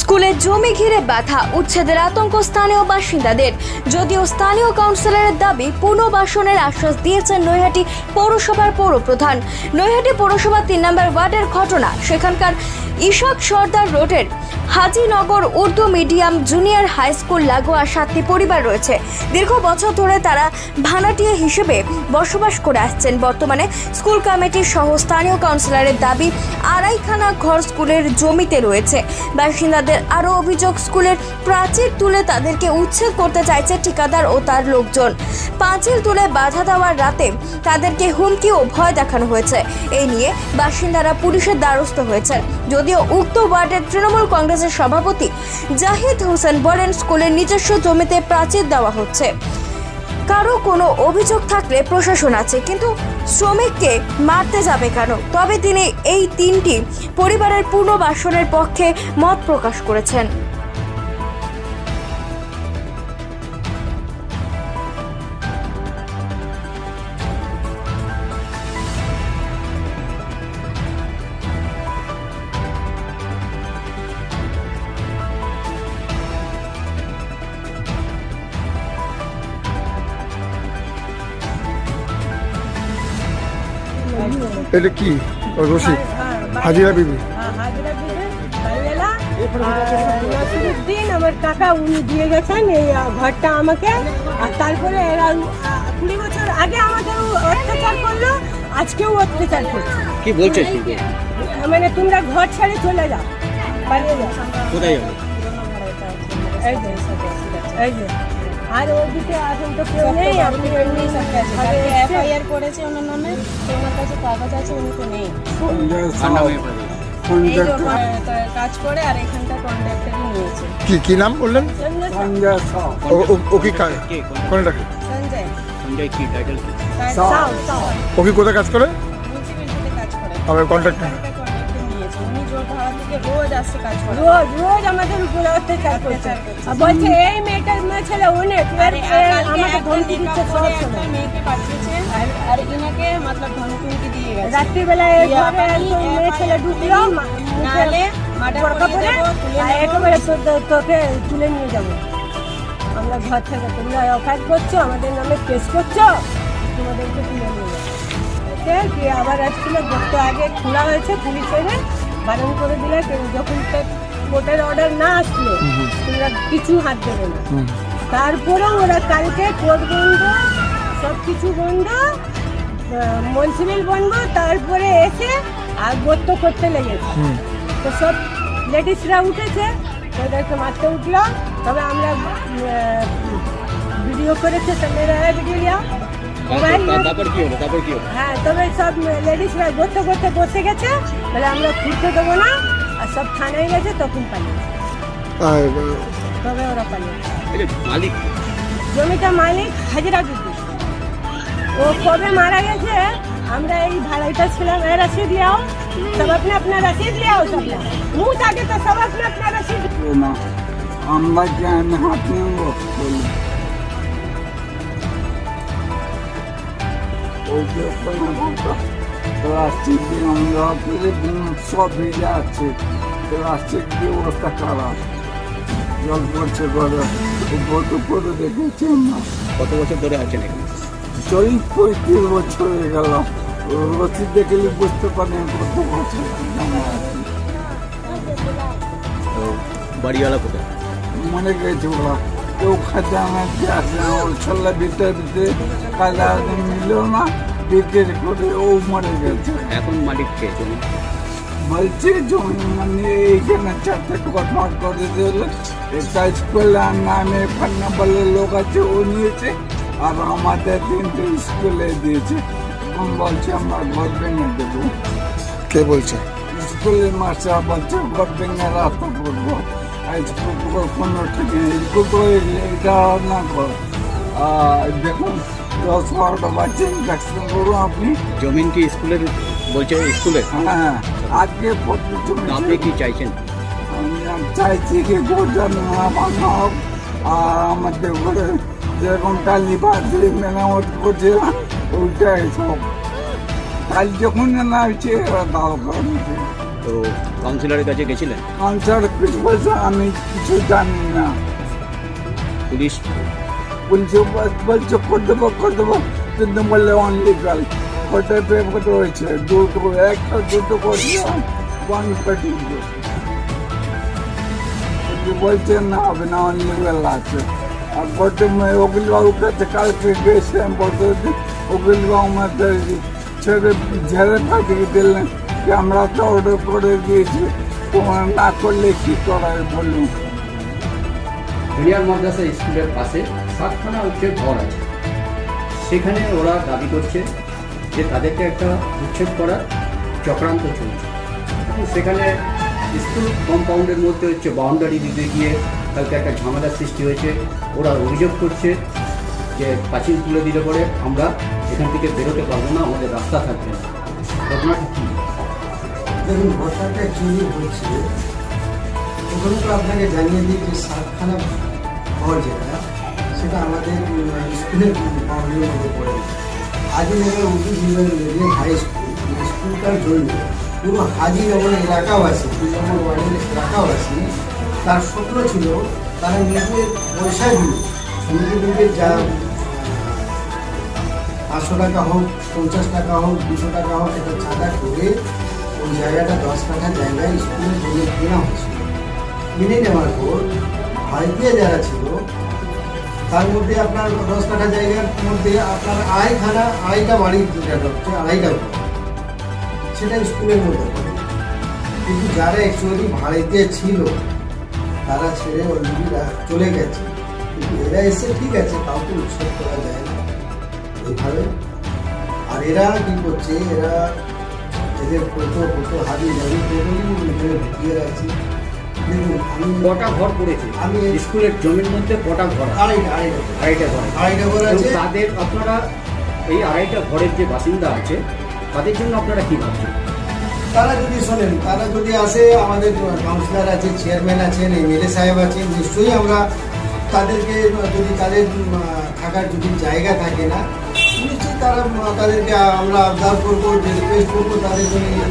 স্কুলের জমি ঘিরে ব্যথা উচ্ছেদের আতঙ্ক স্থানীয় বাসিন্দাদের। যদিও স্থানীয় কাউন্সিলরের দাবি, পুনর্বাসনের আশ্বাস দিয়েছেন নৈহাটি পৌরসভার পৌরপ্রধান। নৈহাটি পৌরসভা তিন নম্বর ওয়ার্ডের ঘটনা, সেখানকার ইশাক সর্দার রোডের Hajinagar Urdu medium junior high school লাগোয়া সাতটি পরিবার রয়েছে। দীর্ঘ বছর ধরে তারা ভাড়াটিয়া হিসেবে বসবাস করে আসছেন। বর্তমানে স্কুল কমিটির সহ স্থানীয় কাউন্সিলরের দাবি, আড়াইখানা ঘর স্কুলের জমিতে রয়েছে। বাসিন্দাদের আরও অভিযোগ, স্কুলের প্রাচীর তুলে তাদেরকে উচ্ছেদ করতে চাইছে ঠিকাদার ও তার লোকজন। পাঁচিল তুলে বাধা দেওয়ার রাতে তাদেরকে হুমকি ও ভয় দেখানো হয়েছে। এই নিয়ে বাসিন্দারা পুলিশের দ্বারস্থ হয়েছেন। যদিও উক্ত ওয়ার্ডের তৃণমূল কংগ্রেসের সভাপতি জাহিদ হোসেন বলেন, স্কুলের নিজস্ব জমিতে প্রাচীর দেওয়া হচ্ছে। কারও কোনো অভিযোগ থাকলে প্রশাসন আছে, কিন্তু শ্রমিককে মারতে যাবে কেন? তবে তিনি এই তিনটি পরিবারের পুনর্বাসনের পক্ষে মত প্রকাশ করেছেন। এটা কি? রশিদ হাজিরা বিবি। হ্যাঁ, নসিরুদ্দিন আমার কাকা উনি দিয়ে গেছেন এই ঘরটা আমাকে। আর তারপরে এরা কুড়ি বছর আগে আমাদের অত্যাচার করল আজকেও অত্যাচার করছে। কি বলছে মানে তোমরা ঘর ছেড়ে চলে যাও। পালিয়ে যাও। কোথায় যাবে? এই যে, এই যে। আর ওদিকে এখন তো কেউ নেই আপনি এমনি এফআইআর করেছে ওনার নামে তো ওনার কাছে কাগজ আছে উনি তো নেই। কাজ করে আর এখানটা কন্ট্রাক্টারই নিয়েছে কি কি নাম বললেন? ও কি? সঞ্জয়। সঞ্জয় কি টাইটেল কি। ও কোথায় কাজ করে? মিউনিসিপ্যালিটিতে কাজ করে। আবার কন্ট্রাক্টর ভাড়া রোজ আসছে কাজ রোজ রোজ আমাদের উপরে অত্যাচার করছে। বলছে এই মেয়েটার মেয়ে ছেলে অনেক আর এর- এর কালকে আমাকে ধমকি দিচ্ছে সব সময় মেয়েকে পাঠিয়েছে আর আর ইনাকে মতলব ধমকি দিয়ে গেছে। রাত্রিবেলায় এই ঘরে বাড়ি, একজন এ মেয়ে ছেলে ঢুকলো নাহলে মার্ডার পরে দেবো তুলে আর নেব। একেবারে তো- তো- তোকে তুলে নিয়ে যাব। আমরা ঘর থেকে তোমরা অফার করছ আমাদের নামে কেস করছ তোমাদেরকে তুলে নিয়ে যাব। আবার আসছিল একটু আগে খোলা হয়েছে পুলিশ এনে বারণ করে দিলে যখন কোর্টের অর্ডার না আসলে তোমরা কিছু হাত দেবে না। তারপরেও ওরা কালকে কোর্ট বন্ধ সব কিছু বন্ধ মনসিবিল বন্ধ তারপরে এসে আর গত্য করতে লেগেছে। তো সব লেডিসরা উঠেছে ওদেরকে মারতে উঠল। তবে আমরা ভিডিও করেছে মেয়েরা ভিডিও মোবাইল তারপর- তারপর কি হলো তারপর কি হলো হ্যাঁ তবে সব লেডিসরা গত্য করতে বসে গেছে বলে আমরা ঘুরতে দেবো না আর সব থানায় গেছে তখন পালিয়েছে আর, তবে ওরা পালিয়েছে এই যে মালিক জমিটা মালিক হাজিরা বিদ্যুৎ ও কবে মারা গেছে আমরা এই ভাড়াইটা ছিলাম এ रसीद ले आओ सब अपने अपना रसीद ले आओ सब मुंह ताके तो सब अपना अपना रसीद না আমরা কেন হাত প্লাস্টিক সব ভিজে আছে প্লাস্টিক দিয়ে অবস্থা খারাপ? জল পড়ছে করে গত করে দেখেছেন না? কত বছর ধরে আছেন চল্লিশ পঁয়ত্রিশ বছর হয়ে গেল। রসিদ দেখলে বুঝতে পারেন কত বছর বাড়িওয়ালা কোথায়? মনে গেছে ওরা। কেউ খাজানা দিয়ে আসে না ওর ছেলে ভিতরে ভিতরে কাজা মিলল না বিক্রি করে ও মরে গেছে। এখন মালিক কে? জমি? বলছে জমি মানে এইখানে চারটে কটমাট করে দিল কাজ করলে আর নামে ফান্না বলে লোক আছে ও নিয়েছে আর আমাদের তিনটে স্কুলে দিয়েছে। এখন বলছে আমরা ঘর ভেঙে দেবো। কে বলছে? স্কুলের মাস্টার বলছে ঘর ভেঙে রাস্তা করব। এটা না কর। দেখুন দশ বারোটা বাচ্চা ইনফেকশন করুন আপনি। জমিন কি স্কুলের বলছে স্কুলে হ্যাঁ আজকে প্রতি তো আপনি কি চাইছেন? চাইছি কি ভাঙা হোক আর আমাদের ঘরে যেরকম কালী পাত্রী মেরামত করছে ওইটাই সব। কাল যখন না হচ্ছে এরা দাও তো কাউন্সিলরের কাছে গেছিলেন? আনসার কিছু বলছে আমি কিছু জানি না। পুলিশ? পুলিশে বলছে করে দেবো করে দেবো। কিন্তু বললে অনলিগাল কোর্টে পেপার রয়েছে? দুটো একটা দুটো করছে ওয়ান পেটি বলছে না হবে না অনলিগাল আছে। আর কোর্টে ওগুলি বাবুর কাছে কালকে গেছিলাম বলতে ওগুলি বাবু আমাদের ছেড়ে ঝেড়ে পাঠিয়ে দিলেন। আমরা অর্ডার করে দিয়েছি তোমরা না করলে কি করার বলুন? জুনিয়র মাদ্রাসা স্কুলের পাশে সাতখানা হচ্ছে ঘর আছে। সেখানে ওরা দাবি করছে যে তাদেরকে একটা উচ্ছেদ করার চক্রান্ত চলছে। সেখানে স্কুল কম্পাউন্ডের মধ্যে হচ্ছে বাউন্ডারি দিতে গিয়ে কালকে একটা ঝামেলার সৃষ্টি হয়েছে। ওরা অভিযোগ করছে যে পাঁচিল তুলে দিলে পরে আমরা এখান থেকে বেরোতে পারব না, আমাদের রাস্তা থাকবে ঘটনাটা কী? দেখুন ঘটনাটা হচ্ছে প্রথমত আপনাকে জানিয়ে দিই যে সাতখানা ঘর যেটা, সেটা আমাদের স্কুলের বাউন্ডারির মধ্যে পড়ে Hajinagar Urdu junior medium high school. এই স্কুলটার জন্য পুরো হাজিনগর এলাকাবাসী দুই নম্বর ওয়ার্ডের এলাকাবাসী, তার স্বপ্ন ছিল তারা নিজের পয়সা দিয়ে নিজেদের যা পাঁচশো টাকা হোক, পঞ্চাশ টাকা হোক, দুশো টাকা হোক এটা চাঁদা করে ওই জায়গাটা দশ কাঠা জায়গায় স্কুলের জন্য কেনা হয়েছিল কিনে নেওয়ার পর ভারতীয় যারা ছিল, তার মধ্যে আপনার দশ কাঠা জায়গার মধ্যে আপনার আড়াইখানা আয়টা বাড়ির যেটা হচ্ছে আড়াইটা সেটা স্কুলের মধ্যে। কিন্তু যারা অ্যাকচুয়ালি ভাড়াইতে ছিল, তারা ছেড়ে অলরেডি চলে গেছে। কিন্তু এরা এসে ঠিক আছে, কাউকে উৎসব করা যায় না। এইভাবে আর এরা কি করছে, এরা এদের কত কত হাবি জাবি ঢুকিয়ে রাখছে। কটা ঘর পড়েছে আমি স্কুলের জমির মধ্যে কটা ঘর? আড়াইটা আড়াইটা। ঘর আড়াইটা ঘর আছে। তাদের আপনারা এই আড়াইটা ঘরের যে বাসিন্দা আছে তাদের জন্য আপনারা কি ভাবছেন? তারা যদি শোনেন তারা যদি আসে আমাদের কাউন্সিলর আছে চেয়ারম্যান আছেন এমএলএ সাহেব আছেন নিশ্চয়ই আমরা তাদেরকে যদি তাদের থাকার যদি জায়গা থাকে না তারা তাদেরকে আমরা অবজার্ভ করব রিকোয়েস্ট করব, তাদের জন্য ইয়ে।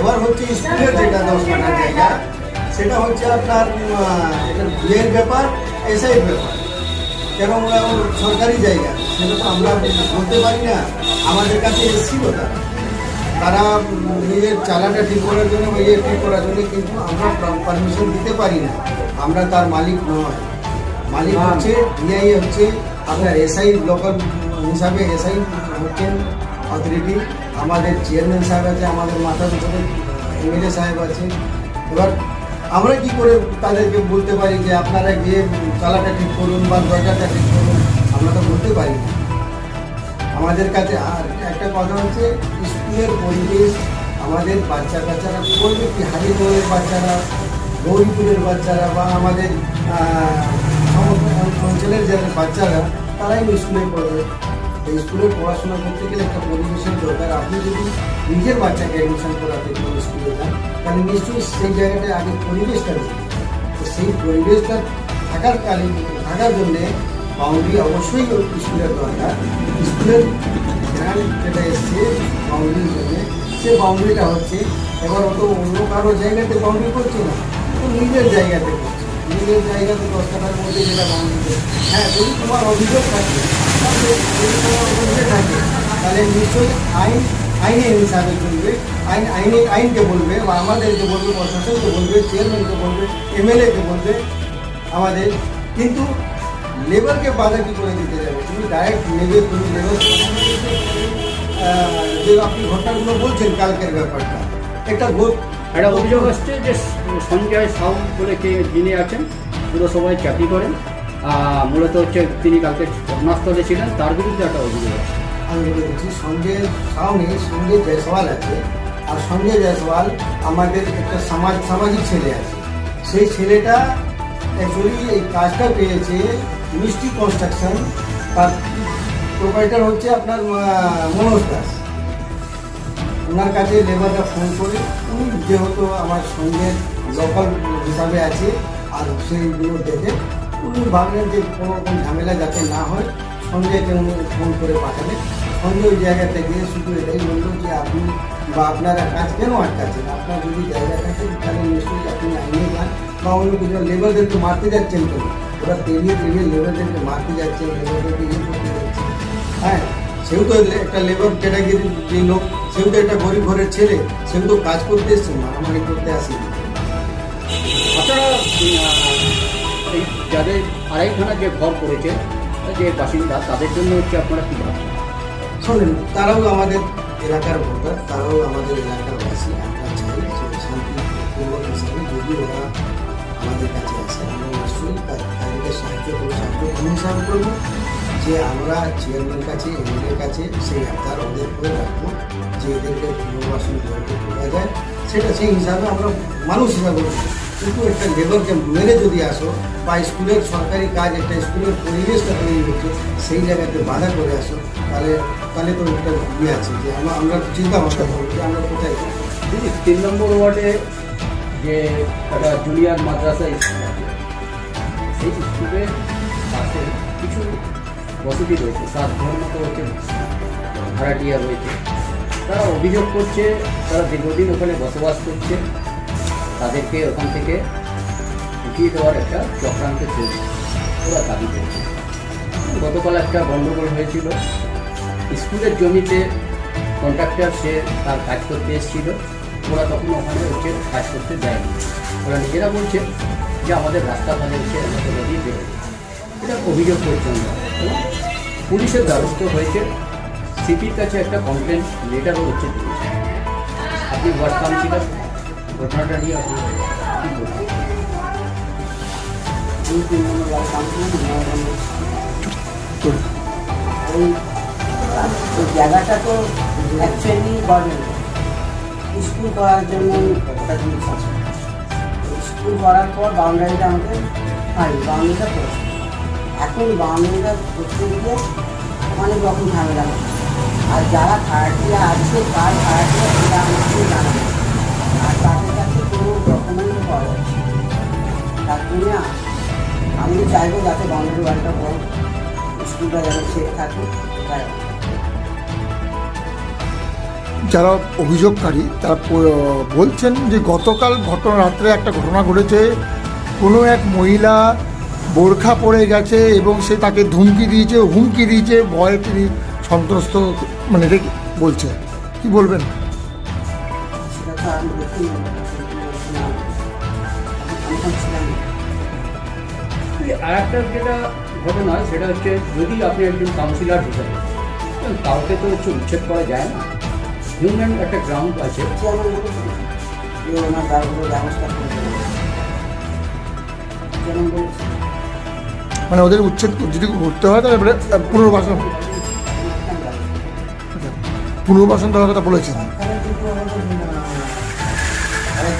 এবার হচ্ছে স্কুলের যেটা দশ কাঠার জায়গা, সেটা হচ্ছে আপনার বিয়ের ব্যাপার, এসআই ব্যাপার। কেন সরকারি জায়গা, সেটা তো আমরা বলতে পারি না। আমাদের কাছে এসেছিল তারা। নিজের চালাটা ঠিক করার জন্য ইয়ে ঠিক করার জন্য কিন্তু আমরা পারমিশন দিতে পারি না। আমরা তার মালিক নয়। মালিক হচ্ছে ডিআই হচ্ছে আপনার এসআই লোকাল হিসাবে এসআই হচ্ছেন অথরিটি আমাদের চেয়ারম্যান সাহেব আছে, আমাদের মাথার উপরে এমএলএ সাহেব আছে। এবার আমরা কি করে তাদেরকে বলতে পারি যে আপনারা গিয়ে চালাটা ঠিক করুন বা দরজাটা ঠিক করুন? আমরা তো বলতে পারি না। আমাদের কাছে আর একটা কথা হচ্ছে, স্কুলের পরিবেশ, আমাদের বাচ্চা কাচ্চারা করবে কি হাজিপুরের বাচ্চারা গৌরীপুরের বাচ্চারা বা আমাদের সমস্ত অঞ্চলের যারা বাচ্চারা, তারাই স্কুলে পড়বে স্কুলে পড়াশোনা করতে গেলে একটা পরিবেশের দরকার। আপনি যদি নিজের বাচ্চাকে অ্যাডমিশন করাতে কোনো স্কুলে যান তাহলে নিশ্চয়ই সেই জায়গাটায় আগে পরিবেশটা দেখবে তো সেই পরিবেশটা থাকার কালীন থাকার জন্যে বাউন্ডারি অবশ্যই স্কুলের দরকার। স্কুলের গ্রান্ট যেটা এসছে বাউন্ডারির জন্য, সে বাউন্ডারিটা হচ্ছে এবার অত অন্য কারও জায়গাতে বাউন্ডারি করছে না তো নিজের জায়গাতে করছে। নিজের জায়গাতে দশ কাঠার মধ্যে যেটা বাউন্ডারি হ্যাঁ যদি তোমার অভিযোগ থাকে থাকে তাহলে নিশ্চয়ই আইন, আইনের হিসাবে চলবে। আইন, আইনে, আইনকে বলবে বা আমাদেরকে বলবে, প্রশাসনকে বলবে চেয়ারম্যানকে বলবে এমএলএকে বলবে আমাদের। কিন্তু লেবারকে বাধা কি করে দিতে যাবে? তুমি ডাইরেক্ট নেবে তুমি লেবার যে আপনি ঘটনাগুলো বলছেন কালকের ব্যাপারটা, একটা ভোট একটা অভিযোগ আসছে যে সঞ্জয় সাউ বলে কে, যিনি আছেন, পুরসভায় চাকরি করেন। মূলত হচ্ছে তিনি কালকে ঘটনাস্থলে ছিলেন, তার বিরুদ্ধে একটা অভিযোগ আছে। আমি বলে দিচ্ছি সাউ নেই সঞ্জয় জয়সওয়াল আছে, আর সঞ্জয় জয়সওয়াল আমাদের একটা সমাজ, সামাজিক ছেলে আছে। সেই ছেলেটা অ্যাকচুয়ালি এই কাজটা পেয়েছে মিষ্টি কনস্ট্রাকশন তার প্রোপাইটার হচ্ছে আপনার মনোজ দাস। ওনার কাছে লেবারটা ফোন করে, উনি যেহেতু আমার সঙ্গে লোকাল হিসাবে আছে, আর সেইগুলো দেখে উনি ভাবলেন যে কোনো রকম ঝামেলা যাতে না হয়, সঞ্জয়কে উনি ফোন করে পাঠালেন। সঞ্জয় ওই জায়গাতে গিয়ে শুধু এটাই বলল যে আপনি বা আপনারা কাজ কেন আটকাচ্ছেন? আপনার যদি জায়গা থাকে, তাহলে নিশ্চয়ই আপনি আইনে যান বা অন্য কিছু। লেবারদেরকে মারতে যাচ্ছেন কেন ওরা তেলিয়ে তেলিয়ে লেবারদেরকে মারতে যাচ্ছে লেবারদেরকে ইয়ে করতে যাচ্ছে। হ্যাঁ সেও তো একটা লেবার ক্যাটাগরির যে লোক, সেও তো একটা গরিব ঘরের ছেলে, সেও তো কাজ করতে এসছে, মারামারি করতে আসেনি। আপনারা যাদের আড়াইখানা যে ঘর করেছে, যে বাসিন্দা, তাদের জন্য হচ্ছে আপনারা কী ভাবছেন? শোনেন, তারাও আমাদের এলাকার ভোটার, তারাও আমাদের এলাকার বাসী আমরা চাই যে হিসাবে যদি ওরা আমাদের কাছে আসে, আমরা তা- তাদেরকে সাহায্য করব, সাহায্য কোন হিসাবে করব। যে আমরা চেয়ারম্যান কাছে এমএলএর কাছে সেই আবদার ওদের করে রাখব, যে এদেরকে পুনর্বাসন করা যায়। সেটা সেই হিসাবে আমরা মানুষ হিসাবে। কিন্তু একটা লেবারকে মেরে যদি আসো বা স্কুলের সরকারি কাজ একটা স্কুলের পরিবেশটা তৈরি হচ্ছে সেই জায়গাতে বাধা করে আসো, তাহলে তাহলে তো একটা ইয়ে আছে যে আমরা আমরা চিন্তা ভাবনা করব যে আমরা কোথায়। দিদি তিন নম্বর ওয়ার্ডে যে একটা জুনিয়র মাদ্রাসা স্কুল আছে, সেই স্কুলের পাশে কিছু বসতি রয়েছে সাত ঘর মতো হচ্ছে ভাড়াটিয়া রয়েছে তারা অভিযোগ করছে, তারা দীর্ঘদিন ওখানে বসবাস করছে তাদেরকে ওখান থেকে উঠিয়ে দেওয়ার একটা চক্রান্ত চলছে। ওরা দাবি করছে। গতকাল একটা গণ্ডগোল হয়েছিল। স্কুলের জমিতে কন্ট্রাক্টর সে তার কাজ করতে এসেছিল। ওরা তখন ওখানে হচ্ছে কাজ করতে দেয়নি ওরা নিজেরা বলছে যে আমাদের রাস্তা ধারে হচ্ছে, আমাদের নদী বেরোবে এটা অভিযোগ করছে আমরা এবং পুলিশের দ্বারস্থ হয়েছে। সিপির কাছে একটা কমপ্লেন লেটারও হচ্ছে আপনি ওয়ার্ড কাউন্সিলর ঘটনাটা জায়গাটা তো অ্যাকচুয়ালি গভর্নমেন্ট স্কুল করার জন্য স্কুল করার পর বাউন্ডারিটা আমাদের হয় বাউন্ডারিটা করেছে এখন বাউন্ডারিটা করতে গিয়ে অনেক রকম ঝামেলা হচ্ছে। আর যারা ভাড়াটিয়া আছে কার ভাড়াটিয়া সেটা আমাকে জানা স্কুলটা যেন সেফ তাই। যারা অভিযোগকারী তারা বলছেন যে গতকাল ঘটনা রাত্রে একটা ঘটনা ঘটেছে। কোনো এক মহিলা বোরখা পরে গেছে এবং সে তাকে ধুমকি দিয়েছে হুমকি দিয়েছে ভয়ে তিনি সন্ত্রস্ত মানে বলছে। কি বলবেন? সেটা তো আমি ছিলাম আর একটা যেটা ঘটনা সেটা হচ্ছে যদি আপনি একজন কাউন্সিলর হিসাবে কাউকে তো হচ্ছে উচ্ছেদ করা যায় না। হিউম্যান একটা গ্রাউন্ড আছে। মানে ওদের উচ্ছেদ যদি করতে হয়, তাহলে পুনর্বাসন। পুনর্বাসন দেওয়ার কথা বলেছেন।